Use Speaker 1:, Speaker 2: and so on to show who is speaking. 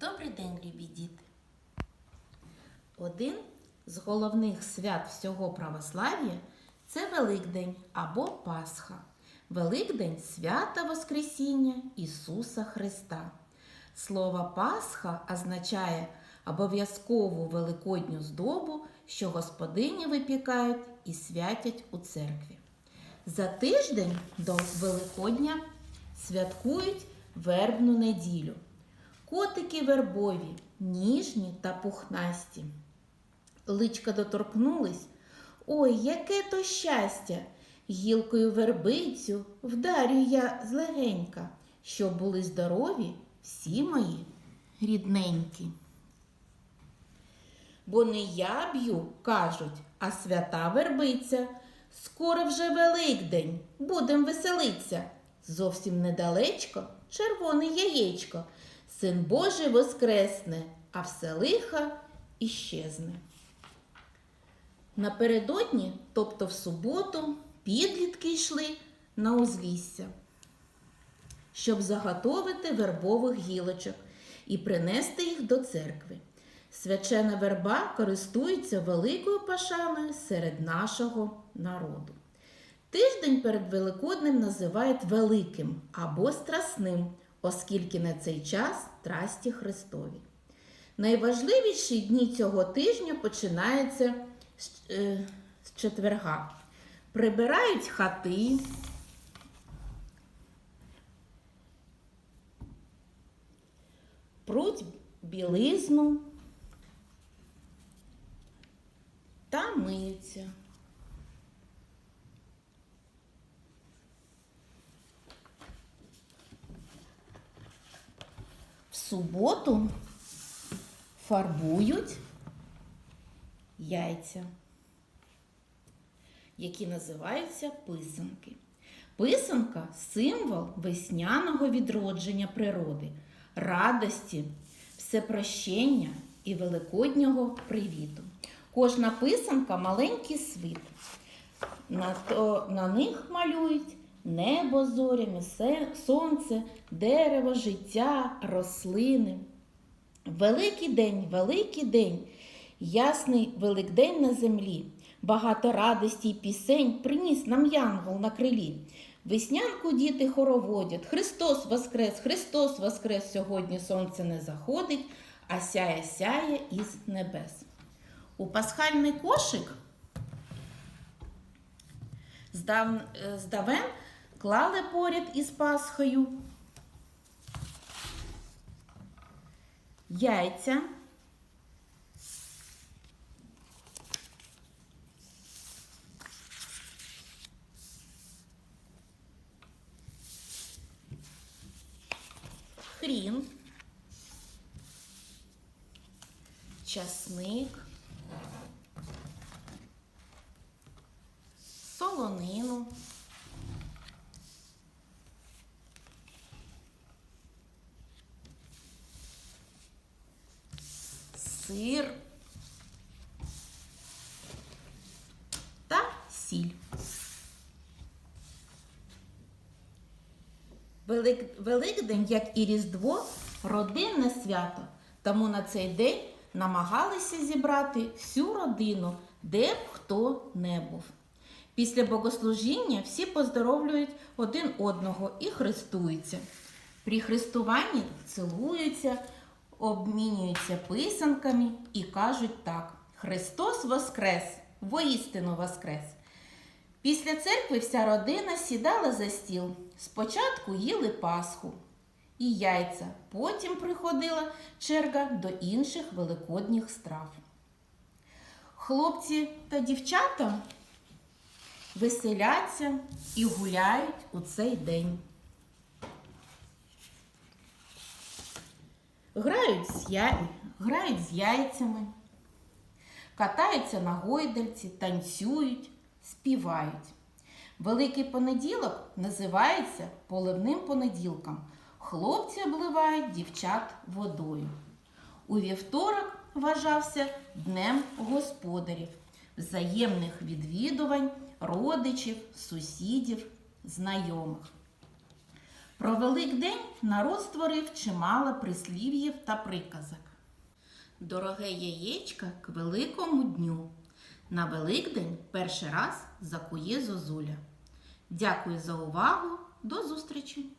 Speaker 1: Добрий день, любі діти! Один з головних свят всього православ'я це Великдень або Пасха. Великдень свята Воскресіння Ісуса Христа. Слово Пасха означає обов'язкову великодню здобу, що господині випікають і святять у церкві. За тиждень до Великодня святкують вербну неділю. Котики вербові, ніжні та пухнасті. Личка доторкнулись. Ой, яке то щастя! Гілкою вербицю вдарю я злегенька, щоб були здорові всі мої рідненькі. Бо не я б'ю, кажуть, а свята вербиця. Скоро вже Великдень, будем веселиться. Зовсім недалечко червоне яєчко. Син Божий воскресне, а все лиха іщезне. Напередодні, тобто в суботу, підлітки йшли на узлісся, щоб заготовити вербових гілочок і принести їх до церкви. Свячена верба користується великою пашаною серед нашого народу. Тиждень перед Великоднем називають Великим або Страсним, оскільки на цей час трасті Христові. Найважливіші дні цього тижня починаються з, е, з четверга. Прибирають хати, пруть білизну та миються. Суботу фарбують яйця, які називаються писанки. Писанка символ весняного відродження природи, радості, всепрощення і великоднього привіту. Кожна писанка маленький світ. На, то, на них малюють небо зорями, сонце, дерево, життя, рослини. Великий день, великий день, ясний великдень на землі. Багато радості й пісень приніс нам янгол на крилі. Веснянку діти хороводять. Христос воскрес, Христос воскрес. Сьогодні сонце не заходить, а сяє сяє із небес. У пасхальний кошик е, здавен клали поряд із Пасхою. Яйця, хрін, часник, солонину. Сир та сіль. Велик... Великдень, як і Різдво, родинне свято. Тому на цей день намагалися зібрати всю родину, де б хто не був. Після богослужіння всі поздоровлюють один одного і хрестуються. При хрестуванні цілуються, обмінюються писанками і кажуть так: Христос Воскрес! Воістину Воскрес! Після церкви вся родина сідала за стіл. Спочатку їли Пасху і яйця, потім приходила черга до інших великодніх страв. Хлопці та дівчата веселяться і гуляють у цей день. Грають з, я... грають з яйцями, катаються на гойдальці, танцюють, співають. Великий понеділок називається поливним понеділком. Хлопці обливають дівчат водою. У вівторок вважався Днем господарів, взаємних відвідувань родичів, сусідів, знайомих. Про Великдень народ створив чимало прислів'їв та приказок. Дороге яєчка к великому дню. На Великдень перший раз закує зозуля. Дякую за увагу. До зустрічі!